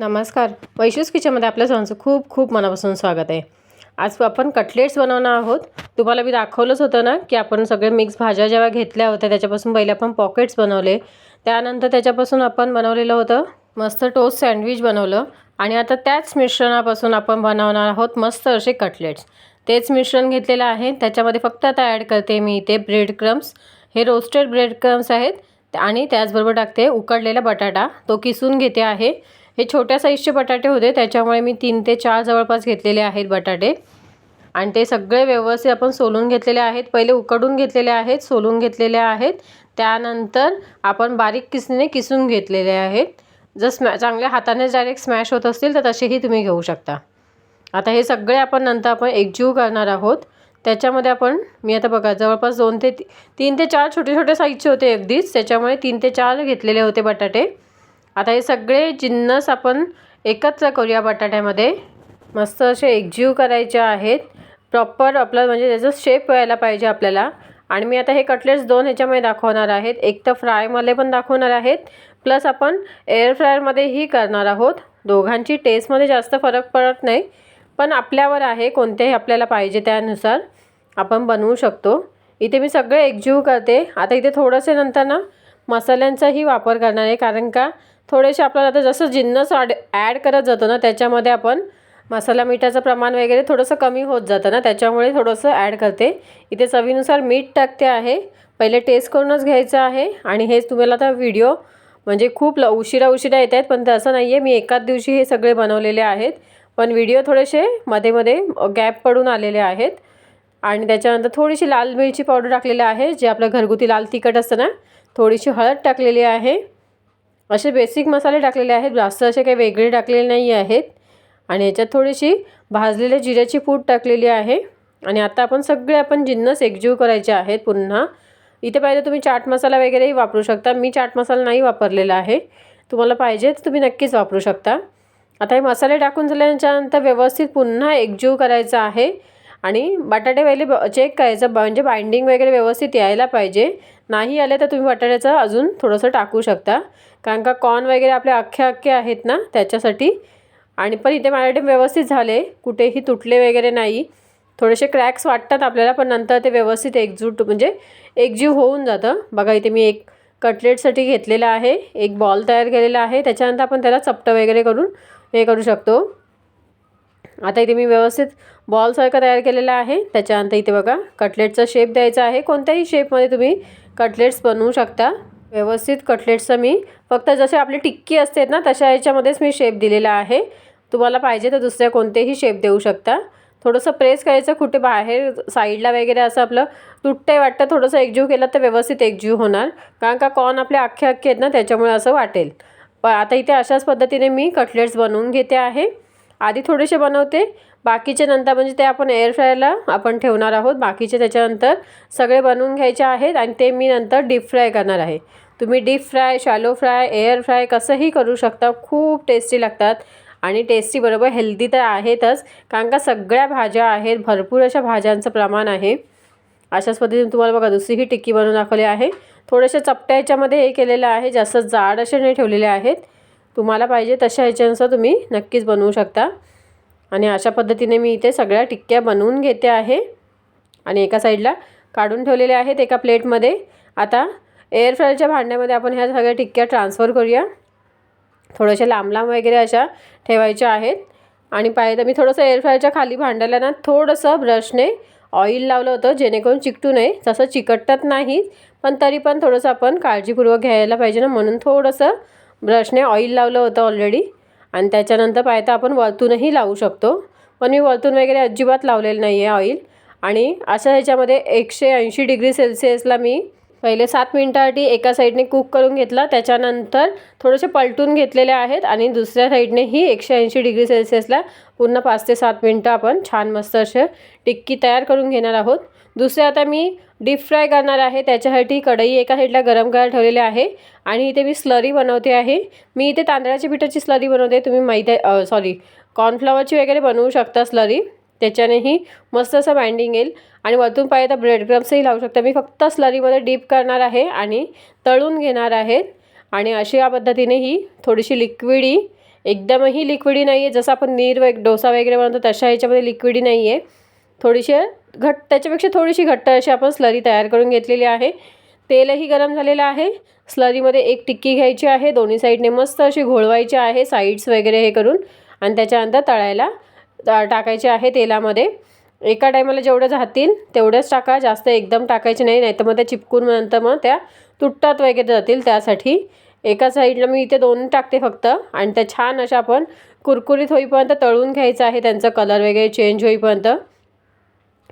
नमस्कार. वैशूस किचनमध्ये आपल्या सर्वांचं खूप खूप मनापासून स्वागत आहे. आज आपण कटलेट्स बनवणार आहोत. तुम्हाला मी दाखवलंच होतं ना की आपण सगळे मिक्स भाज्या जेव्हा घेतल्या होत्या त्याच्यापासून पहिले आपण पॉकेट्स बनवले. त्यानंतर त्याच्यापासून आपण बनवलेलं होतं मस्त टोस्ट सँडविच बनवलं. आणि आता त्याच मिश्रणापासून आपण बनवणार आहोत मस्त असे कटलेट्स तेच मिश्रण घेतलेलं आहे. त्याच्यामध्ये फक्त आता ॲड करते मी इथे ब्रेड क्रम्स हे रोस्टेड ब्रेड क्रम्स आहेत. आणि त्याचबरोबर टाकते उकडलेला बटाटा. तो किसून घेते आहे. हे छोट्या साईजचे बटाटे होते. त्याच्यामुळे मी तीन ते चार जवळपास घेतलेले आहेत बटाटे. आणि ते सगळे व्यवस्थित आपण सोलून घेतलेले आहेत. पहिले उकडून घेतलेले आहेत सोलून घेतलेले आहेत. त्यानंतर आपण बारीक किसणीने किसून घेतलेले आहेत. जर स्मॅ चांगल्या हाताने डायरेक्ट स्मॅश होत असतील तर तसेही तुम्ही घेऊ शकता. आता हे सगळे आपण नंतर आपण एकजीव करणार आहोत. त्याच्यामध्ये आपण मी आता बघा जवळपास दोन ते ती तीन ते चार छोटे छोटे साईजचे होते अगदीच त्याच्यामुळे तीन ते चार घेतलेले होते बटाटे. आता हे सगळे जिन्नस आपण एकत्र करूया बटाट्यामध्ये. मस्त असे एकजीव करायचे आहेत. प्रॉपर आपलं म्हणजे त्याचं शेप व्हायला पाहिजे आपल्याला. आणि मी आता हे कटलेट्स दोन ह्याच्यामध्ये दाखवणार आहेत. एक तर फ्रायमध्ये पण दाखवणार आहेत. प्लस आपण एअर फ्रायरमध्येही करणार आहोत. दोघांची टेस्टमध्ये जास्त फरक पडत नाही. पण आपल्यावर आहे कोणतेही आपल्याला पाहिजे त्यानुसार. आपण बनवू शकतो. इथे मी सगळे एकजीव करते. आता इथे थोडंसे नंतर ना मसाल्यांचाही वापर करणार आहे. कारण का? थोडेसे आपल्याला आता जसं जिन्नस ॲड ॲड करत जातो ना त्याच्यामध्ये आपण मसाला मिठाचं प्रमाण वगैरे थोडंसं कमी होत जातं ना त्याच्यामुळे थोडंसं ॲड करते. इथे चवीनुसार मीठ टाकते आहे. पहिले टेस्ट करूनच घ्यायचं आहे. आणि हेच तुम्हाला आता व्हिडिओ म्हणजे खूप ल उशिरा उशिरा येत आहेत. पण तसं नाही आहे मी एकाच दिवशी हे सगळे बनवलेले आहेत. पण व्हिडिओ थोडेसे मध्ये मध्ये गॅप पडून आलेले आहेत. आणि त्याच्यानंतर थोडीशी लाल मिरची पावडर टाकलेली आहे जे आपलं घरगुती लाल तिखट असतं ना थोडीशी हळद टाकलेली आहे. असे बेसिक मसाले टाकलेले आहेत जास्त असे काही वेगळे टाकलेले नाही आहेत. आणि याच्यात थोडीशी भाजलेल्या जिऱ्याची पूड टाकलेली आहे. आणि आता आपण सगळे आपण जिन्नस एकजीव करायचे आहेत पुन्हा. इथे पाहिजे तुम्ही चाट मसाला वगैरेही वापरू शकता. मी चाट मसाला नाही वापरलेला आहे. तुम्हाला पाहिजे तर तुम्ही नक्कीच वापरू शकता. आता हे मसाले टाकून झाल्याच्यानंतर व्यवस्थित पुन्हा एकजीव करायचं आहे. आणि बटाटे पहिले ब चेक करायचं. म्हणजे बाइंडिंग वगैरे व्यवस्थित यायला पाहिजे. नाही आले तर तुम्ही बटाट्याचं अजून थोडंसं टाकू शकता. कारण का कॉर्न वगैरे आपले अख्खे अख्खे आहेत ना त्याच्यासाठी. आणि पण इथे बटाटे व्यवस्थित झाले. कुठेही तुटले वगैरे नाही. थोडेसे क्रॅक्स वाटतात आपल्याला पण नंतर ते व्यवस्थित एकजूट म्हणजे एकजीव होऊन जातं. बघा इथे मी एक कटलेटसाठी घेतलेलं आहे. एक बॉल तयार केलेला आहे. त्याच्यानंतर आपण त्याला चपटं वगैरे करून हे करू शकतो. आता इथे मी व्यवस्थित बॉलसारखं तयार केलेला आहे. त्याच्यानंतर इथे बघा कटलेटचा शेप द्यायचा आहे. कोणत्याही शेपमध्ये तुम्ही कटलेट्स बनवू शकता. व्यवस्थित कटलेट्सचं मी फक्त जसे आपली टिक्की असते ना तशा याच्यामध्येच मी शेप दिलेला आहे. तुम्हाला पाहिजे तर दुसऱ्या कोणतेही शेप देऊ शकता. थोडंसं प्रेस करायचं कुठे बाहेर साईडला वगैरे असं आपलं तुटते वाटतं थोडंसं एकजीव केलं तर व्यवस्थित एकजीव होणार. कारण का कॉर्न आपले अख्खे अख्खे आहेत ना त्याच्यामुळे असं वाटेल. पण आता इथे अशाच पद्धतीने मी कटलेट्स बनवून घेते आहे. आधी थोडेसे बनवते. बाकीचे नंतर म्हणजे ते आपण एअर फ्रायला आपण ठेवणार आहोत. बाकीचे त्याच्यानंतर सगळे बनवून घ्यायचे आहेत आणि ते मी नंतर डीप फ्राय करणार आहे. तुम्ही deep fry shallow fry air fry कसंही करू शकता. खूप टेस्टी लागतात. आणि टेस्टी बरोबर हेल्दी तर आहेतच. कारण का सगळ्या भाज्या आहेत. भरपूर अशा भाज्यांचं प्रमाण आहे. अशाच पद्धतीने तुम्हाला बघा दुसरी ही टिक्की बनवून दाखवली आहे. थोडेसे चपट्या याच्यामध्ये हे केलेलं आहे. जास्त जाड असे नाही ठेवलेले आहेत. तुम्हाला पाहिजे तशा ह्याच्यानुसार तुम्ही नक्कीच बनवू शकता. आणि अशा पद्धतीने मी इथे सगळ्या टिक्क्या बनवून घेते आहे. आणि एका साईडला काढून ठेवलेले आहेत एका प्लेटमध्ये. आता एअर फ्रायरच्या भांड्यामध्ये आपण ह्या सगळ्या टिक्क्या ट्रान्सफर करूया. थोड्याशा लांब लांब वगैरे अशा ठेवायच्या आहेत. आणि पाहिजे तर मी थोडंसं एअर फ्रायरच्या खाली भांड्याला ना थोडंसं ब्रशने ऑइल लावलं होतं जेणेकरून चिकटू नये. तसं चिकटत नाही पण तरी पण थोडंसं आपण काळजीपूर्वक घ्यायला पाहिजे ना म्हणून थोडंसं ब्रशने ऑइल लावलं होतं ऑलरेडी आणि त्याच्यानंतर पाहता आपण वरतूनही लावू शकतो. पण मी वरतून वगैरे अजिबात लावलेलं नाही आहे ऑइल आणि अशा ह्याच्यामध्ये एकशे ऐंशी डिग्री सेल्सिअसला मी पहिले सात मिनटासाठी एका साईडने कुक करून घेतला. त्याच्यानंतर थोडेसे पलटून घेतलेले आहेत आणि दुसऱ्या साईडनेही एकशे ऐंशी डिग्री सेल्सिअसला पूर्ण पाच ते सात मिनटं आपण छान मस्त असे टिक्की तयार करून घेणार आहोत. दुसरे आता मी डीप फ्राय करणार आहे. त्याच्यासाठी कढई एका साईडला गरम करायला ठेवलेली आहे. आणि इथे मी स्लरी बनवते आहे. मी इथे तांदळाच्या पिठाची स्लरी बनवते. तुम्ही माहीत आहे सॉरी कॉर्नफ्लॉवरची वगैरे बनवू शकता स्लरी. त्याच्यानेही मस्त असं बाइंडिंग येईल. आणि वरतून पाहिजे तर ब्रेड क्रम्सही लावू शकता. मी फक्त स्लरीमध्ये डीप करणार आहे आणि तळून घेणार आहेत आणि अशा पद्धतीने ही थोडीशी लिक्विडी एकदमही लिक्विडी नाही आहे जसं आपण नीर वेग डोसा वगैरे बनवतो तशा ह्याच्यामध्ये लिक्विडी नाही आहे थोडीशी घट त्याच्यापेक्षा थोडीशी घट्ट अशी आपण स्लरी तयार करून घेतलेली आहे. तेलही गरम झालेलं आहे. स्लरीमध्ये एक टिक्की घ्यायची आहे. दोन्ही साईडने मस्त अशी घोळवायची आहे साईड्स वगैरे हे करून. आणि त्याच्यानंतर तळायला टाकायचे आहे तेलामध्ये. एका टायमाला जेवढं जातील तेवढंच टाका. जास्त एकदम टाकायचे नाही नाहीतर मग त्या चिपकून नंतर मग त्या तुटतात वगैरे जातील त्यासाठी. एका साईडला मी इथे दोन टाकते फक्त. आणि त्या छान अशा आपण कुरकुरीत होईपर्यंत तळून घ्यायचं आहे. त्यांचा कलर वगैरे चेंज होईपर्यंत.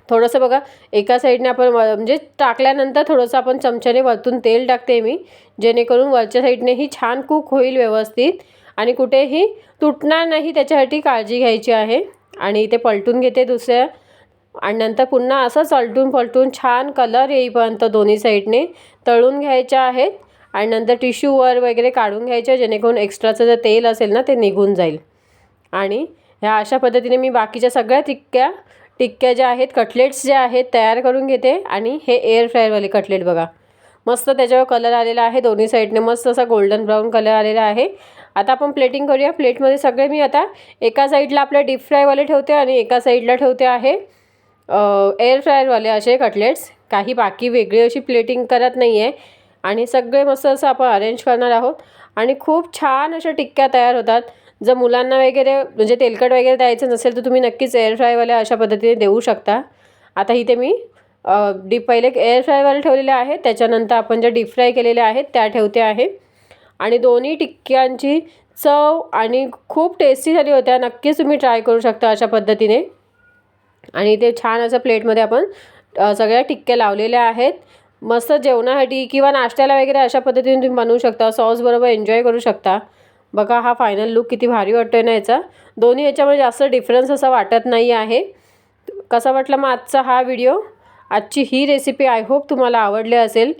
थोडंसं बघा एका साईडने आपण म्हणजे टाकल्यानंतर थोडंसं आपण चमच्याने वरतून तेल टाकते मी. जेणेकरून वरच्या साईडनेही छान कुक होईल व्यवस्थित आणि कुठेही तुटणार नाही त्याच्यासाठी काळजी घ्यायची आहे. आणि इथे पलटून घेते दुसऱ्या. आणि नंतर पुन्हा असं चलटून पलटून छान कलर येईपर्यंत दोन्ही साईडने तळून घ्यायच्या आहेत. आणि नंतर टिश्यूवर वगैरे काढून घ्यायच्या जेणेकरून एक्स्ट्राचं जर तेल असेल ना ते निघून जाईल. आणि ह्या अशा पद्धतीने मी बाकीच्या सगळ्या तिक्क्या टिक्क्या ज्या आहेत कटलेट्स ज्या आहेत तयार करून घेते. आणि हे एअर फ्रायरवाले कटलेट बघा. मस्त त्याच्यावर कलर आलेला आहे. दोन्ही साईडने मस्त असा गोल्डन ब्राऊन कलर आलेला आहे. आता आपण प्लेटिंग करूया. प्लेटमध्ये सगळे मी आता एका साईडला आपल्या डीप फ्रायवाले ठेवते आणि एका साईडला ठेवते आहे एअर फ्रायरवाले असे कटलेट्स. काही बाकी वेगळी अशी प्लेटिंग करत नाही आहे आणि सगळे मस्त असं आपण अरेंज करणार आहोत. आणि खूप छान अशा टिक्क्या तयार होतात. जर मुलांना वगैरे म्हणजे तेलकट वगैरे द्यायचं नसेल तर तुम्ही नक्कीच एअरफ्रायवाल्या अशा पद्धतीने देऊ शकता. आता इथे मी डीप पहिले एअर फ्रायवाले ठेवलेले आहेत. त्याच्यानंतर आपण ज्या डीप फ्राय केलेल्या आहेत त्या ठेवते आहे. आणि दोन्ही टिक्क्यांची चव आणि खूप टेस्टी झाली होत्या. नक्कीच तुम्ही ट्राय करू शकता अशा पद्धतीने. आणि ते छान असं प्लेटमध्ये आपण सगळ्या टिक्क्या लावलेल्या आहेत. मस्त जेवणासाठी किंवा नाश्त्याला वगैरे अशा पद्धतीने तुम्ही बनवू शकता. सॉसबरोबर एन्जॉय करू शकता. बघा हा फायनल लुक किती भारी वाटतो आहे ना याचा. दोन्ही याच्यामध्ये जास्त डिफरन्स असा वाटत नाही आहे. कसा वाटला मग आजचा हा व्हिडिओ आजची ही रेसिपी आय होप तुम्हाला आवडली असेल.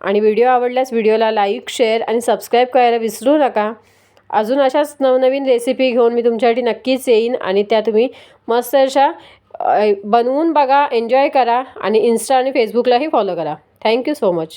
आणि व्हिडिओ आवडल्यास व्हिडिओला लाईक शेअर आणि सबस्क्राईब करायला विसरू नका. अजून अशाच नवनवीन रेसिपी घेऊन मी तुमच्यासाठी नक्कीच येईन आणि त्या तुम्ही मस्त अशा बनवून बघा एन्जॉय करा आणि इन्स्टा आणि फेसबुकलाही फॉलो करा. Thank you so much